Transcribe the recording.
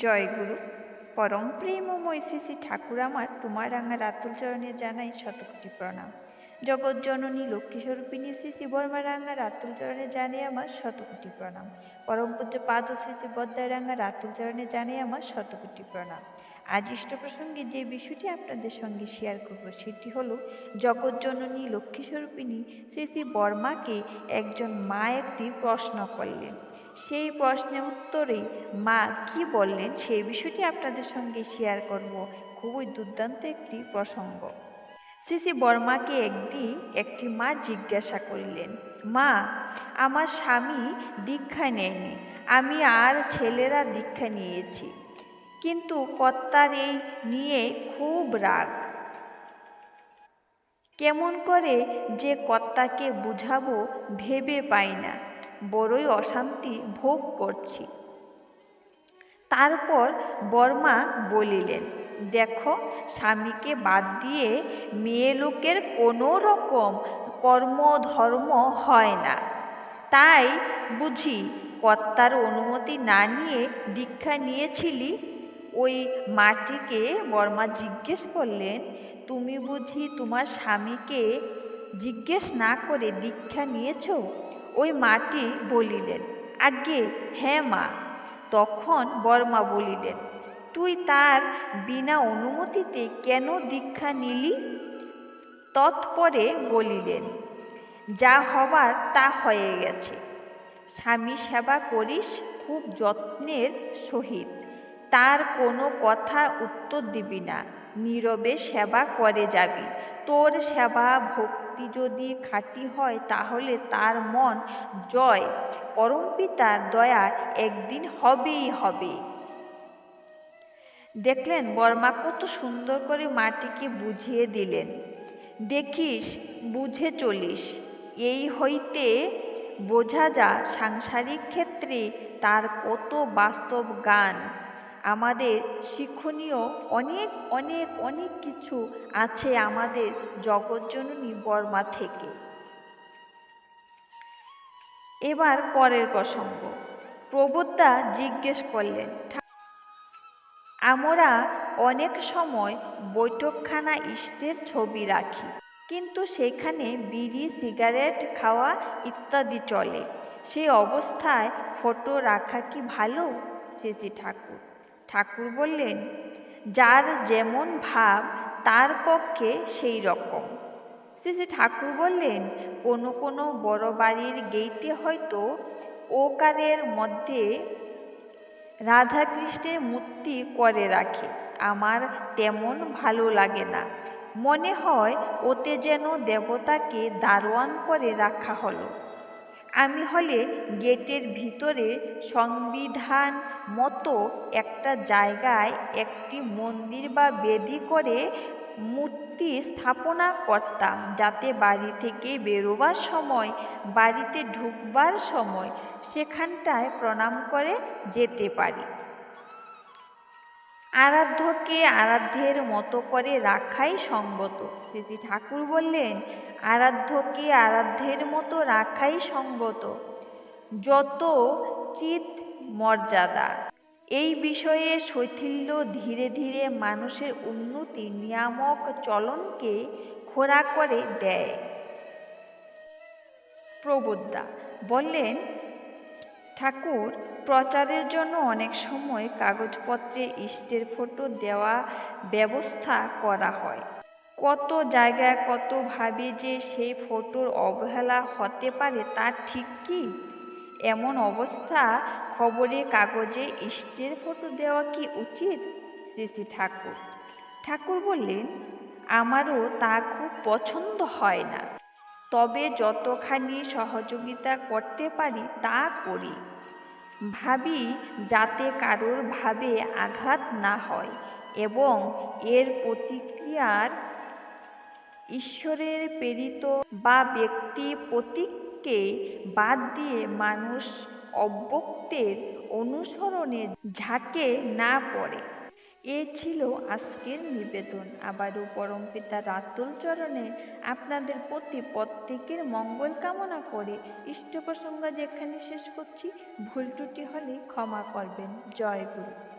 জয় গুরু। পরম প্রেমময় শ্রী শ্রী ঠাকুর আমার তোমার রাঙা রাতুল চরণে জানাই শতকোটি প্রণাম। জগৎ জননী লক্ষ্মী স্বরূপিণী শ্রী শ্রী বর্মা রাঙা রাতুল চরণে জানে আমার শতকোটি প্রণাম। পরম পূজ্য পাদ শ্রী শ্রী বদ্দায় রাঙা রাতুল চরণে জানে আমার শতকোটি প্রণাম। আজ ইষ্ট প্রসঙ্গে যে বিষয়টি আপনাদের সঙ্গে শেয়ার করব, সেটি হলো জগৎ জননী লক্ষ্মী স্বরূপিণী শ্রী শ্রী বর্মাকে একজন মা একটি প্রশ্ন করলেন। সেই প্রশ্নের উত্তরে মা কি বললেন সেই বিষয়টি আপনাদের সঙ্গে শেয়ার করব। খুবই দুর্দান্ত একটি প্রসঙ্গ। শ্রী শ্রী বর্মাকে একদিন একটি মা জিজ্ঞাসা করিলেন, মা, আমার স্বামী দীক্ষা নেয়নি, আমি আর ছেলেরা দীক্ষা নিয়েছি, কিন্তু কর্তার এই নিয়ে খুব রাগ। কেমন করে যে কর্তাকে বুঝাবো ভেবে পাই না। বড়ই অশান্তি ভোগ করছি। তারপর বর্মা বলিলেন, দেখো, স্বামীকে বাদ দিয়ে মেয়ে লোকের কোনো রকম কর্মধর্ম হয় না। তাই বুঝি কর্তার অনুমতি না নিয়ে দীক্ষা নিয়েছিলি? ওই মাটিকে বর্মা জিজ্ঞেস করলেন, তুমি বুঝি তোমার স্বামীকে জিজ্ঞেস না করে দীক্ষা নিয়েছ? ওই মাটি বলিলেন, আজ্ঞে হ্যাঁ মা। তখন বর্মা বলিলেন, তুই তার বিনা অনুমতিতে কেন দীক্ষা নিলি? তৎপরে বলিলেন, যা হবার তা হয়ে গেছে। স্বামী সেবা করিস খুব যত্নের সহিত। তার কোনো কথা উত্তর দিবি না। নীরবে সেবা করে যাবি। তোর সেবা ভক্তি যদি খাঁটি হয়, তাহলে তার মন জয়। পরমপিতার দয়া একদিন হবেই হবে। দেখলেন, বর্মা কত সুন্দর করে মাটিকে বুঝিয়ে দিলেন। দেখিস, বুঝে চলিস, এই হইতে বোঝা যা সাংসারিক ক্ষেত্রে তার কত বাস্তব গান আমাদের শিক্ষণীয় অনেক অনেক অনেক কিছু আছে আমাদের জগৎজননী বর্মা থেকে। এবার পরের প্রসঙ্গ। প্রবোদ্দা জিজ্ঞেস করলেন আমরা অনেক সময় বৈঠকখানা ইষ্টের ছবি রাখি, কিন্তু সেখানে বিড়ি, সিগারেট খাওয়া ইত্যাদি চলে। সেই অবস্থায় ফটো রাখা কি ভালো? শ্রী ঠাকুর ঠাকুর বললেন, যার যেমন ভাব, তার পক্ষে সেই রকম। শ্রী ঠাকুর বললেন, কোনো কোনো বড় বাড়ির গেইটে হয়তো ওকারের মধ্যে রাধাকৃষ্ণের মূর্তি করে রাখে। আমার তেমন ভালো লাগে না। মনে হয় ওতে যেন দেবতাকে দারোয়ান করে রাখা হলো। আমি হলে গেটের ভিতরে সংবিধান মতো একটা জায়গায় একটি মন্দির বা বেদি করে মূর্তি স্থাপনা করতাম, যাতে বাড়ি থেকে বেরোবার সময়, বাড়িতে ঢুকবার সময় সেখানটায় প্রণাম করে যেতে পারি। আরাধ্যকে আরাধ্যের মতো করে রাখাই সঙ্গত। শ্রী ঠাকুর বললেন, আরাধ্যকে আরাধ্যের মতো রাখাই সঙ্গত। যত চিত মর্যাদা। এই বিষয়ে শৈথিল্য ধীরে ধীরে মানুষের উন্নতি নিয়ামক চলনকে খোরা করে দেয়। প্রবোদ্দা বললেন ঠাকুর প্রচারের জন্য অনেক সময় কাগজপত্রে ইষ্টের ফটো দেওয়া ব্যবস্থা করা হয়। কত জায়গায় কতভাবে যে সেই ফটোর অবহেলা হতে পারে তা ঠিক কি? এমন অবস্থা খবরে কাগজে ইষ্টের ফটো দেওয়া কি উচিত? শ্রী শ্রী ঠাকুর। ঠাকুর বললেন, আমারও তা খুব পছন্দ হয় না। তবে যতখানি সহযোগিতা করতে পারি তা করি। ভাবি যাতে কারোর ভাবে আঘাত না হয় এবং এর প্রতিক্রিয়ার ঈশ্বরের প্রেরিত বা ব্যক্তি প্রতীককে বাদ দিয়ে মানুষ অব্যক্তের অনুসরণে ঝাঁকে না পড়ে। এ ছিল আজকের নিবেদন। আবারও পরমপিতা রাতুল চরণে আপনাদের প্রতি প্রত্যেকের মঙ্গল কামনা করে ইষ্ট প্রসঙ্গ যেখানে শেষ করছি, ভুল ত্রুটি হলে ক্ষমা করবেন। জয় গুরু।